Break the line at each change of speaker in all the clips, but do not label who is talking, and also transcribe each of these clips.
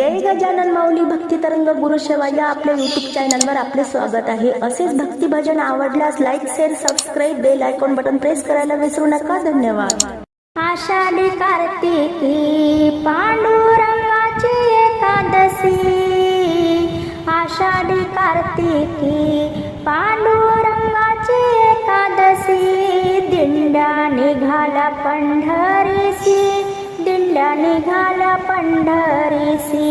जय गजानन माऊली भक्ती तरंग गुरु सेवा या आपल्या युट्यूब चॅनलवर आपले स्वागत आहे. असेच भक्ती भजन आवडल्यास like share subscribe bell icon button press करायला विसरू नका. धन्यवाद. आषाढी कार्तिकी पांडुरंगाची एकादशी. आषाढी कार्तिकी पांडुरंगाची एकादशी. दिंड्या निघाला पंढरीसी दिंड्या निघाल्या पंढरीसी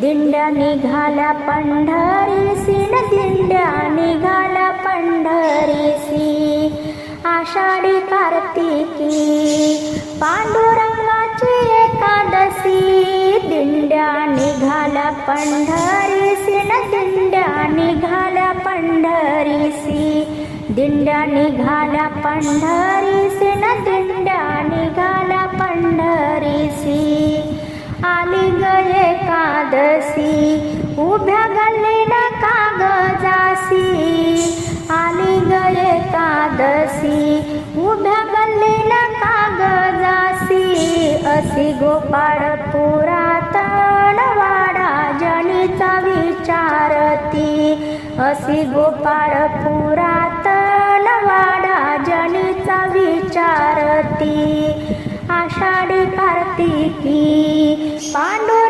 दिंड्या निघाल्या पंढरीसी न दिंड्या निघाल्या पंढरीसी आषाढी कार्तिकी पांडुरंगाची एकादशी दिंड्या निघाल्या पंढरीसी न दिंड्या निघाल्या पंढरीसी दिंड्या निघाल्या पंढरीसी न दिंड्या एकादशी उभ्या गल्लीन कागजासी आली ग एकादशी उभ्या गल्लीन कागजासी अशी गोपाळ पुरातन वाडा जनीचा विचारती असी गोपाळ पुरातन वाडा जनीचा विचारती आषाढी कार्तिकी पांडुर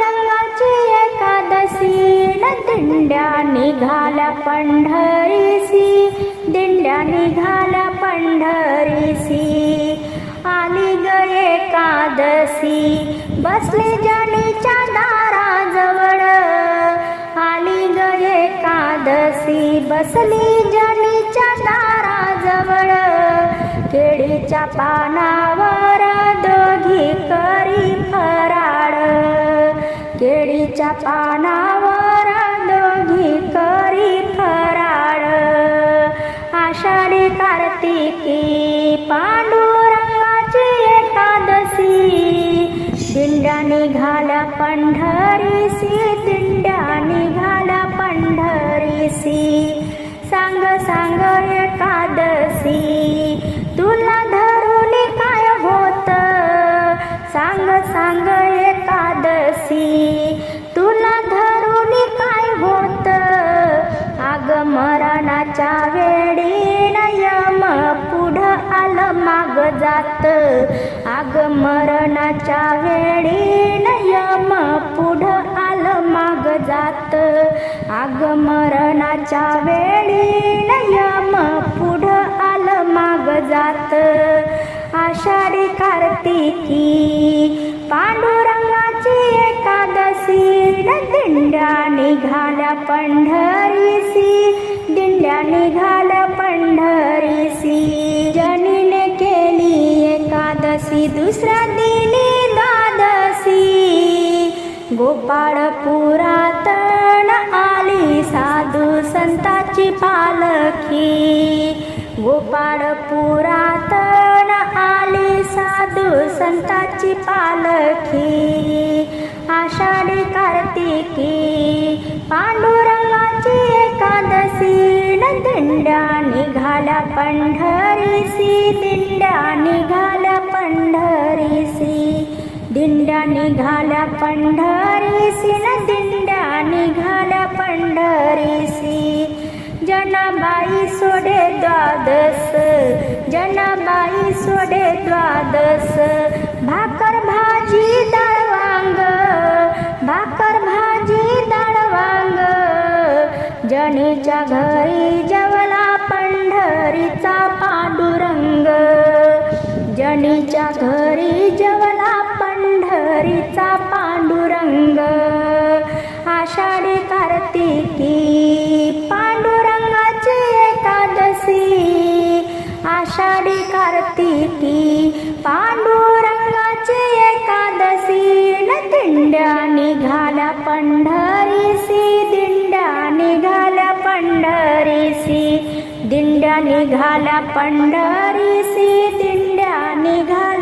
निघाला निघाल्या पंढरीसी दिंड्या निघाल्या पंढरीसी. आली ग एकादशी बसली जनीच्या दाराजवळ. आली ग एकादशी बसली जनीच्या दाराजवळ. केळीच्या पानावर दोघी करी फराळ. केळीच्या पानावर कार्तिकी पांडुरंगाची एकादशी. दिंड्या निघाल्या पंढरीसी दिंड्या निघाल्या पंढरीसी सांग सांग माग जात आग मरणाच्या वेळी नयम पुढं आलं माग जात. आग मरणाच्या वेळी नयम पुढं आलं माग जात. आषाढी कार्तिकी पांडुरंगाची एकादशी. दिंड्या निघाल्या पंढरीसी दिंड्या निघाल्या दुसऱ्या दिनी द्वादशी गोपाळ पुरातन आली साधू संताची पालखी. गोपाळ पुरातन आली साधू संताची पालखी. आषाढी कार्तिकी पांडुरंगाची एकादशी न दिंड्या निघाल्या पंढरीसी दिंड्या निघाल्या दिंड्या निघाल्या पंढरीसी न दिंड्या निघाल्या पंढरीसी जनाबाई सोडे द्वादस जनाबाई सोडे द्वादस. भाकर भाजी दळवांग भाकर भाजी दळवांग. जणीच्या घरी पांडुरंगाची एकादशी दिंड्या निघाल्या पंढरीसी दिंड्या निघाल्या पंढरीसी दिंड्या निघाल्या पंढरीसी दिंड्या निघाल्या